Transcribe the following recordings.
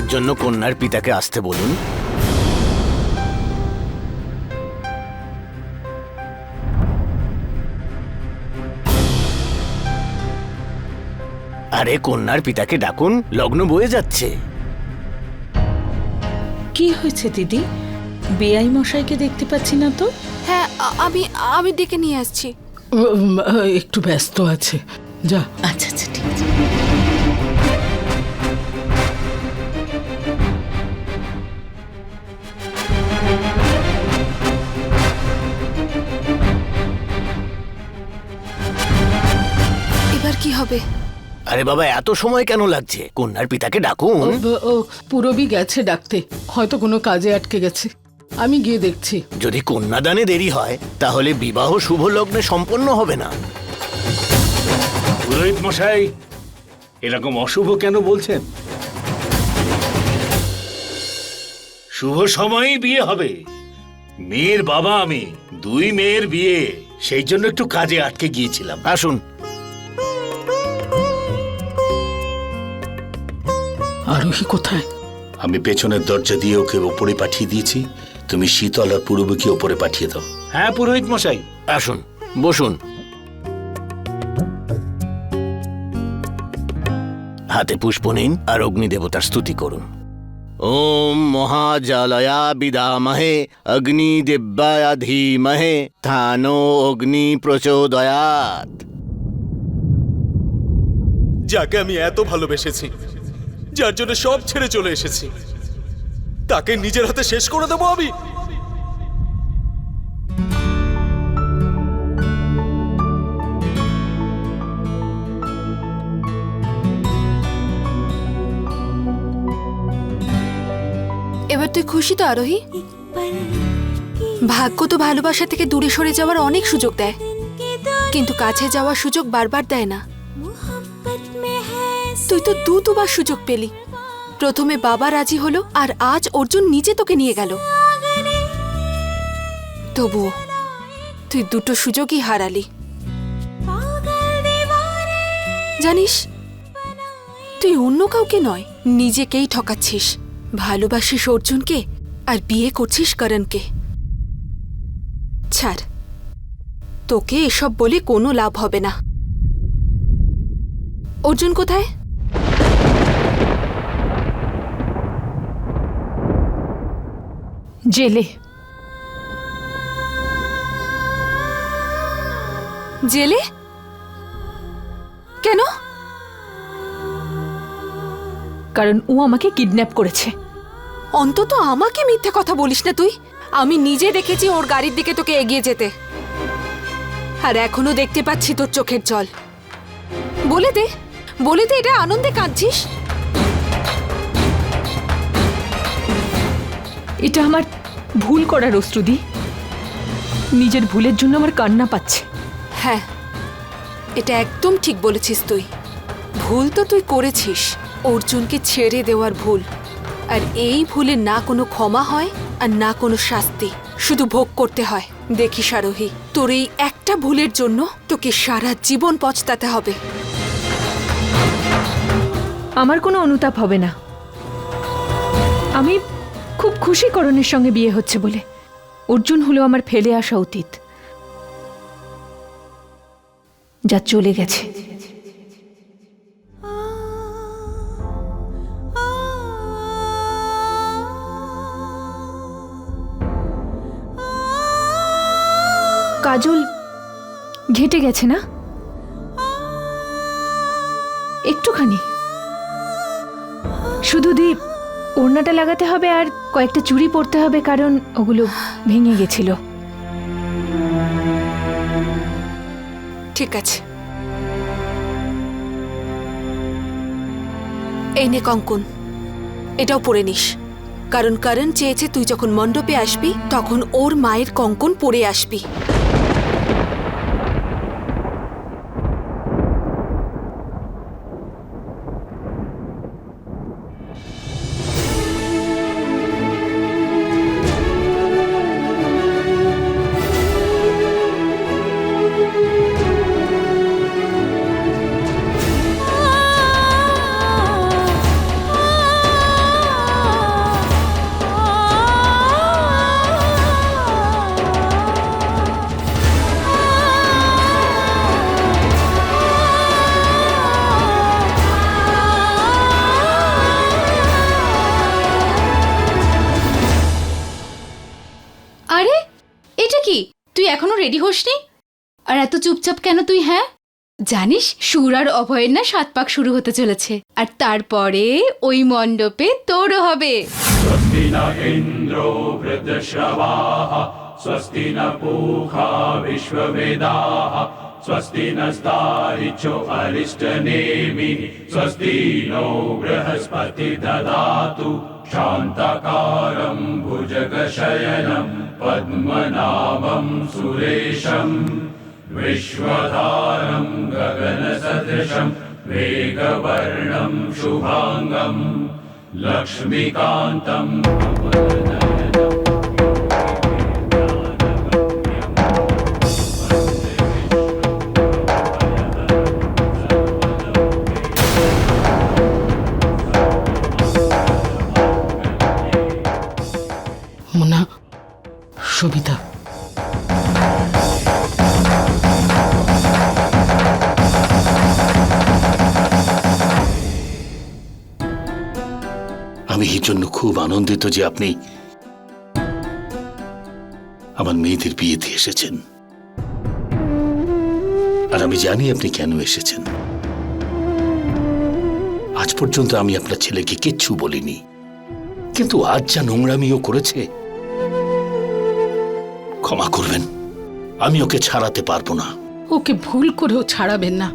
কন্যাদানের জন্য কন্যার পিতাকে আসতে বলুন। আরে কন্যার পিতাকে ডাকুন। লগ্ন বয়ে যাচ্ছে। কি হয়েছে দিদি? বেআই মশাইকে দেখতে পাচ্ছি না তো? হ্যাঁ আমি আমি ডেকে নিয়ে আসছি। একটু ব্যস্ত আছে। যা। আচ্ছা আচ্ছা হবে। আরে বাবা এত সময় কেন লাগছে? কন্যার পিতাকে ডাকুন। ও- পুরবি গেছে ডাকতে। হয়তো কোনো কাজে আটকে গেছে। আমি গিয়ে দেখছি। যদি কন্যাদানে দেরি হয় তাহলে বিবাহ শুভ লগ্নে সম্পন্ন হবে না। পুরোহিত মশাই এরকম অশুভ কেন বলছেন? শুভ সময়েই বিয়ে হবে। মেয়ের বাবা আমি দুই মেয়ের বিয়ে। সেই জন্য একটু কাজে আটকে গিয়েছিলাম। আসুন আরোহী কোথায়? আমি পেছনের দরজা দিয়ে ওকে ওপরে পাঠিয়ে দিয়েছি। তুমি শীতল আর পূর্বকে ওপরে পাঠিয়ে দাও। হ্যাঁ পুরোহিত মশাই। আসুন বসুন। হাতে পুষ্প নিন আর অগ্নি দেবতার স্তুতি করুন। ওম মহাজালয়া বিদামহে অগ্নি দিব্যায়া ধীমহে থানো অগ্নি প্রচোদয়াত যাকে আমি এত ভালোবেসেছি যার জন্য সব ছেড়ে চলে এসেছি। তাকে নিজের হাতে শেষ করে দেবো আমি। এবার তুই খুশি তো, আরোহী? ভাগ্য তো ভালোবাসা থেকে দূরে সরে যাওয়ার অনেক সুযোগ দেয়। কিন্তু কাছে যাওয়ার সুযোগ বারবার দেয় না। তুই তো দু দুবার সুযোগ পেলি। প্রথমে বাবা রাজি হলো আর আজ অর্জুন নিজে তোকে নিয়ে গেল। তবুও তুই দুটো সুযোগই হারালি। জানিস, তুই অন্য কাউকে নয়, নিজেকেই ঠকাচ্ছিস। ভালোবাসিস অর্জুনকে আর বিয়ে করছিস করণকে। ছাড়, তোকে এসব বলে কোনো লাভ হবে না। অর্জুন কোথায়? জেলে। জেলে? কেন? কারণ ও আমাকে কিডন্যাপ করেছে। অন্তত আমাকে মিথ্যে কথা বলিস না তুই। আমি নিজে দেখেছি ওর গাড়ির দিকে তোকে এগিয়ে যেতে। আর এখনও দেখতে পাচ্ছি তোর চোখের জল। বলে দে বলে দে এটা আনন্দে কাঁদছিস। এটা আমার ভুল করার অস্ত্রদি নিজের ভুলের জন্য আমার কান্না পাচ্ছে। হ্যাঁ এটা একদম ঠিক বলেছিস তুই। ভুল তো তুই করেছিস। অর্জুনকে ছেড়ে দেওয়ার ভুল। আর এই ভুলে না কোনো ক্ষমা হয় আর না কোনো শাস্তি। শুধু ভোগ করতে হয়। দেখি সারোহী তোর এই একটা ভুলের জন্য তোকে সারা জীবন পচতাতে হবে। আমার কোনো অনুতাপ হবে না। আমি খুব খুশি করণের সঙ্গে বিয়ে হচ্ছে বলে। অর্জুন হলো আমার ফেলে আসা অতীত। যা চলে গেছে। কাজল, ঘেটে গেছে না? একটুখানি। শুধু দীপ। ওড়নাটা লাগাতে হবে আর কয়েকটা চুড়ি পরতে হবে কারণ ওগুলো ভেঙে গেছিল। ঠিক আছে। এই নে কঙ্কন, এটাও পরে নিস। কারণ কারণ চেয়েছে তুই যখন মণ্ডপে আসবি, তখন ওর মায়ের কঙ্কন পরে আসবি। চুপচাপ কেন তুই হ্যাঁ? জানিস, সুর আর অভয়ের না সাত পাক শুরু হতে চলেছে। আর তারপরে ওই মণ্ডপে তোর হবে। স্বস্তি না পুখা স্বস্তি স্বস্তি নো বৃহস্পতি শান্তকারম ভুজগশয়নম, পদ্মনাভম সুরেশম। विश्वधारम् गगनसदृशम् वेगवर्णम् शुभाङ्गम् लक्ष्मीकान्तम् খুব আনন্দিত যে আপনি আমার মেয়েদের বিয়েতে এসেছেন। আর আমি জানি আপনি কেন এসেছেন। আজ পর্যন্ত আমি আপনার ছেলেকে কিচ্ছু বলিনি। কিন্তু আজ যা নোংরামিও করেছে, ক্ষমা করবেন। আমি ওকে ছাড়াতে পারব না। ওকে ভুল করেও ছাড়াবেন না।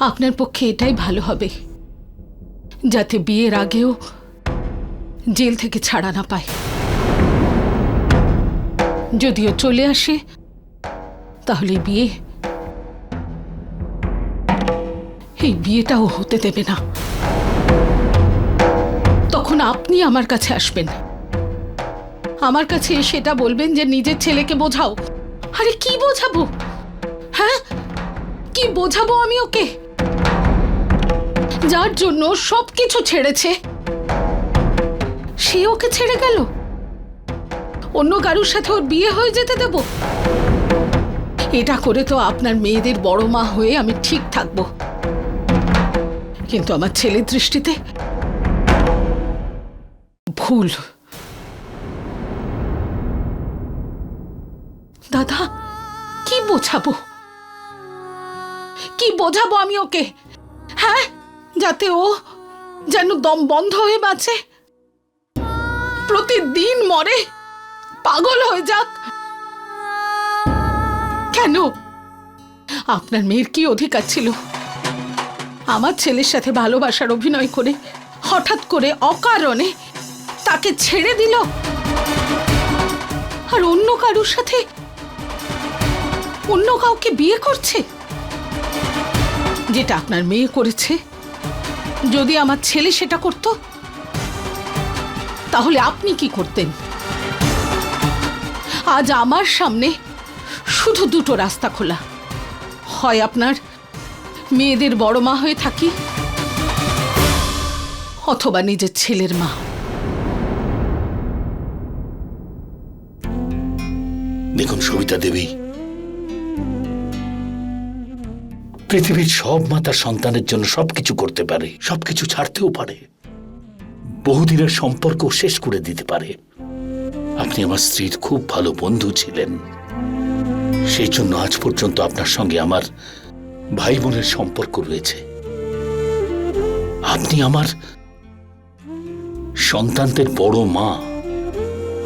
আপনার পক্ষে এটাই ভালো হবে। যাতে বিয়ের আগেও জেল থেকে ছাড়া না পায়। যদিও চলে আসে, তাহলে বিয়ে এই বিয়েটাও হতে দেবে না। তখন আপনি আমার কাছে আসবেন। আমার কাছে সেটা বলবেন যে নিজের ছেলেকে বোঝাও। আরে কি বোঝাবো? হ্যাঁ? কি বোঝাবো আমি ওকে? যার জন্য সব কিছু ছেড়েছে। সে ওকে ছেড়ে গেল। অন্য কারুর সাথে ওর বিয়ে হয়ে যেতে দেব? এটা করে তো আপনার মেয়েদের বড় মা হয়ে আমি ঠিক থাকব। কিন্তু আমার ছেলের দৃষ্টিতে ভুল। দাদা, কি বোঝাবো? কি বোঝাবো আমি ওকে? হ্যাঁ? যাতে ও যেন দম বন্ধ হয়ে বাঁচে। প্রতিদিন মরে, পাগল হয়ে যাক। কেন? আপনার মেয়ের কি অধিকার ছিল? আমার ছেলের সাথে ভালোবাসার অভিনয় করে, হঠাৎ করে অকারণে তাকে ছেড়ে দিল। আর অন্য কারুর সাথে অন্য কাউকে বিয়ে করছে? যেটা আপনার মেয়ে করেছে যদি আমার ছেলে সেটা করত, তাহলে আপনি কি করতেন? আজ আমার সামনে শুধু দুটো রাস্তা খোলা। হয় আপনার মেয়েদের বড় মা হয়ে থাকি, অথবা নিজের ছেলের মা। দেখুন সবিতা দেবী পৃথিবীর সব মা তার সন্তানের জন্য সবকিছু করতে পারে, সবকিছু ছাড়তেও পারে। বহুদিনের সম্পর্ক শেষ করে দিতে পারে। আপনি আমার স্ত্রীর খুব ভালো বন্ধু ছিলেন। সেই জন্য আজ পর্যন্ত আপনার সঙ্গে আমার ভাই বোনের সম্পর্ক রয়েছে। আপনি আমার সন্তানদের বড় মা।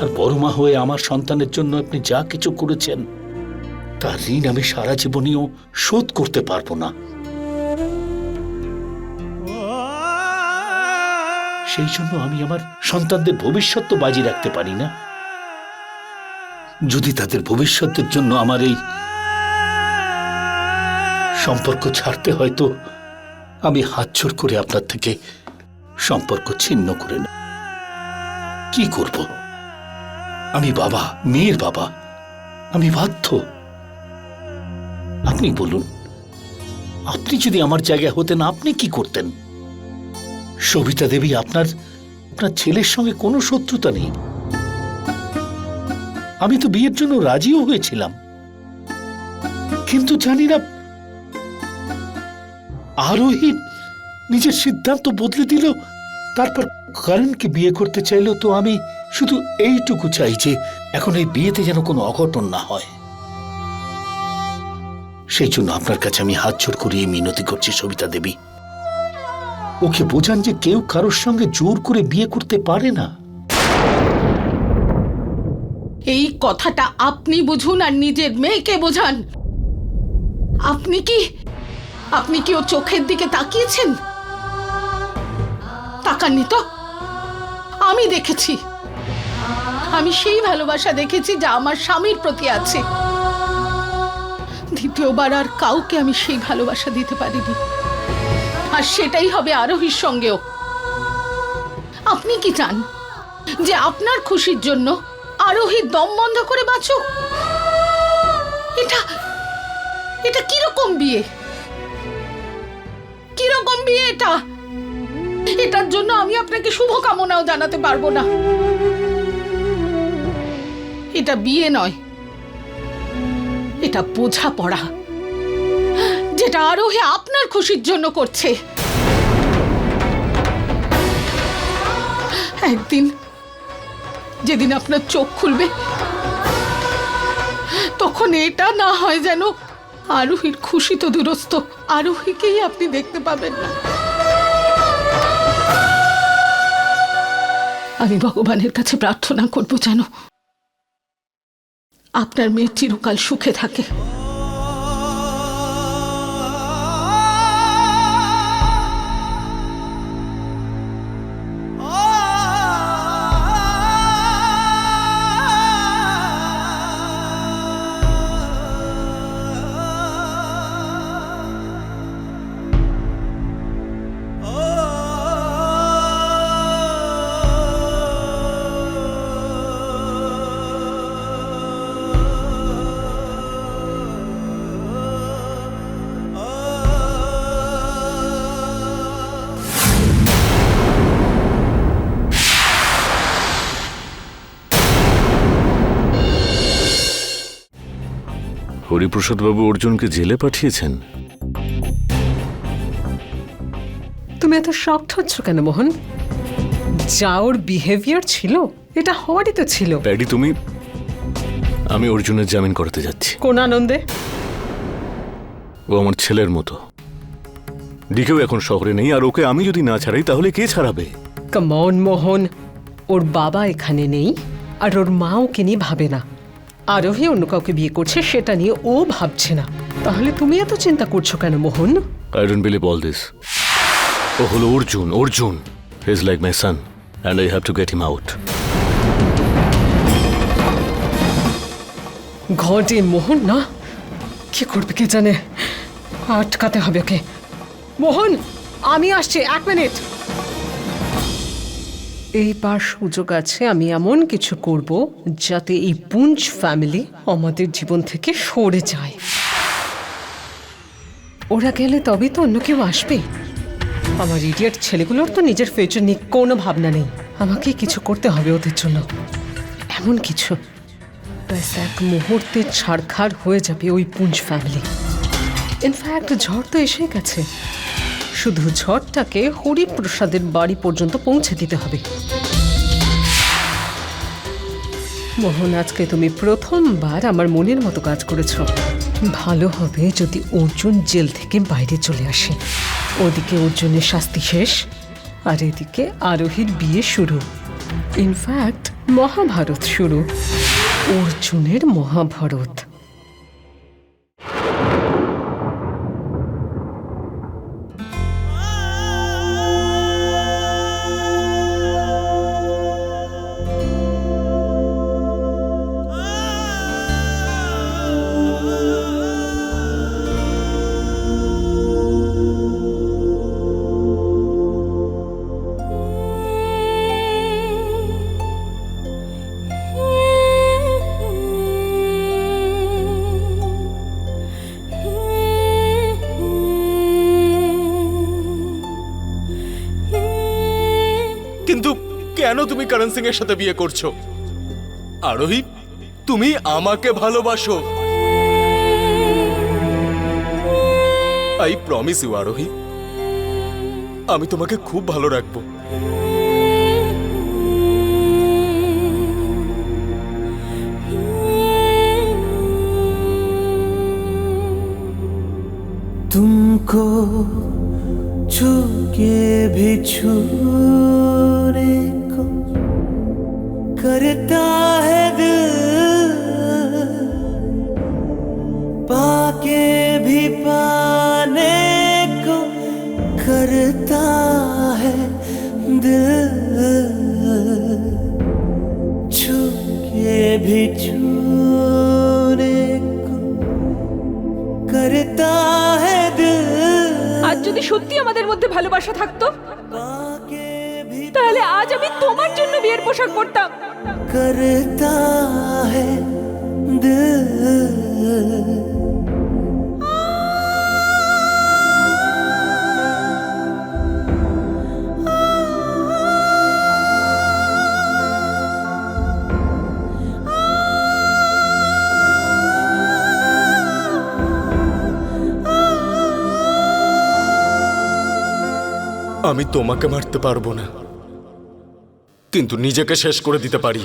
আর বড় মা হয়ে আমার সন্তানের জন্য আপনি যা কিছু করেছেন তার ঋণ আমি সারা জীবনেও শোধ করতে পারব না। সেই জন্য আমি আমার সন্তানদের ভবিষ্যৎ তো বাজি রাখতে পারি না। যদি তাদের ভবিষ্যতের জন্য আমার এই সম্পর্ক ছাড়তে হয়তো আমি হাতছড় করে আপনার থেকে সম্পর্ক ছিন্ন করে না কি করব? আমি বাবা, মেয়ের বাবা। আমি বাধ্য। আপনি বলুন, আপনি যদি আমার জায়গায় হতেন, আপনি কি করতেন? সবিতা দেবী, আপনার আপনার ছেলের সঙ্গে কোনো শত্রুতা নেই। আমি তো বিয়ের জন্য রাজিও হয়েছিলাম। কিন্তু জানি না, আরোহী নিজের সিদ্ধান্ত বদলে দিল, তারপর কারণকে বিয়ে করতে চাইলেও তো আমি শুধু এইটুকু চাই যে এখন এই বিয়েতে যেন কোনো অঘটন না হয়। সেই জন্য আপনার কাছে আমি হাত জোর করিয়ে মিনতি করছি সবিতা দেবী। ওকে বোঝান যে কেউ কারোর সঙ্গে জোর করে বিয়ে করতে পারে না। এই কথাটা আপনি বুঝুন আর নিজের মেয়েকে বোঝান। আপনি কি আপনি কি ও চোখের দিকে তাকিয়েছেন? তাকাননি তো। আমি দেখেছি। আমি সেই ভালোবাসা দেখেছি যা আমার স্বামীর প্রতি আছে। দ্বিতীয়বার আর কাউকে আমি সেই ভালোবাসা দিতে পারিনি। আর সেটাই হবে আরোহীর সঙ্গেও। আপনি কি চান যে আপনার খুশির জন্য আরোহী দম বন্ধ করে বাঁচুক? এটা এটা কীরকম বিয়ে? কীরকম বিয়ে এটা? এটার জন্য আমি আপনাকে শুভকামনাও জানাতে পারব না। এটা বিয়ে নয়। এটা বোঝাপড়া যেটা আরোহী আপনার খুশির জন্য করছে। একদিন, যেদিন আপনার চোখ খুলবে, তখন এটা না হয় যেন আরোহীর খুশি তো দূরস্থ আরোহীকেই আপনি দেখতে পাবেন না। আমি ভগবানের কাছে প্রার্থনা করব যেন আপনার মেয়ে চিরকাল সুখে থাকে। হরিপ্রসাদবাবু অর্জুনকে জেলে পাঠিয়েছেন? তুমি এত শক্ট হচ্ছ কেন মোহন? যা ওর বিহেভিয়ার ছিল এটা হওয়ারই তো ছিল। প্যাডি তুমি আমি অর্জুনের জামিন করতে যাচ্ছি। কোন আনন্দে? ও আমার ছেলের মতো। ডিকেও এখন শহরে নেই আর ওকে আমি যদি না ছাড়াই তাহলে কে ছাড়াবে? কমন মোহন ওর বাবা এখানে নেই আর ওর মা ওকে নিয়ে ভাবে না। আরোহী অন্য কাউকে বিয়ে করছে সেটা নিয়ে ও ভাবছে না। তাহলে তুমি এত চিন্তা করছ কেন Mohan? I don't believe all this ও হলো Arjun Arjun! Is like my son and I have to get him out ঘটে মোহন না? কি করবে কে জানে? আটকাতে হবে ওকে। মোহন আমি আসছি এক মিনিট। এইবার সুযোগ আছে, আমি এমন কিছু করব যাতে এই পুঞ্জ ফ্যামিলি আমাদের জীবন থেকে সরে যায়। ওরা গেলে তবেই তো অন্য কেউ আসবে। আমার ইডিয়েট ছেলেগুলোর তো নিজের ফিউচার নিয়ে কোনো ভাবনা নেই। আমাকে কিছু করতে হবে ওদের জন্য। এমন কিছু। ব্যাস, এক মুহূর্তে ছাড়খাড় হয়ে যাবে ওই পুঞ্জ ফ্যামিলি ইনফ্যাক্ট ঝড় তো এসে গেছে। শুধু ঝড়টাকে হরিপ্রসাদের বাড়ি পর্যন্ত পৌঁছে দিতে হবে। মোহন, আজকে তুমি প্রথমবার আমার মনের মতো কাজ করেছ। ভালো হবে যদি অর্জুন জেল থেকে বাইরে চলে আসে। ওদিকে অর্জুনের শাস্তি শেষ, আর এদিকে আরোহীর বিয়ে শুরু। ইনফ্যাক্ট মহাভারত শুরু। অর্জুনের মহাভারত। কিন্তু কেন তুমি করণ সিং এর সাথে বিয়ে করছ? আরোহী, তুমি আমাকে ভালোবাসো। আই প্রমিস ইউ আরোহী, আমি তোমাকে খুব ভালো রাখব। তুমি छू के भी करता है दिल पाके भी पाने को करता है दिल छू के भी छूने को करता है दिल আজ যদি সত্যি আমাদের মধ্যে ভালোবাসা থাকতো पाके भी তাহলে আজ আমি তোমার জন্য বিয়ের পোশাক পরতাম करता है दिल আমি তোমাকে মারতে পারবো না কিন্তু নিজেকে শেষ করে দিতে পারি।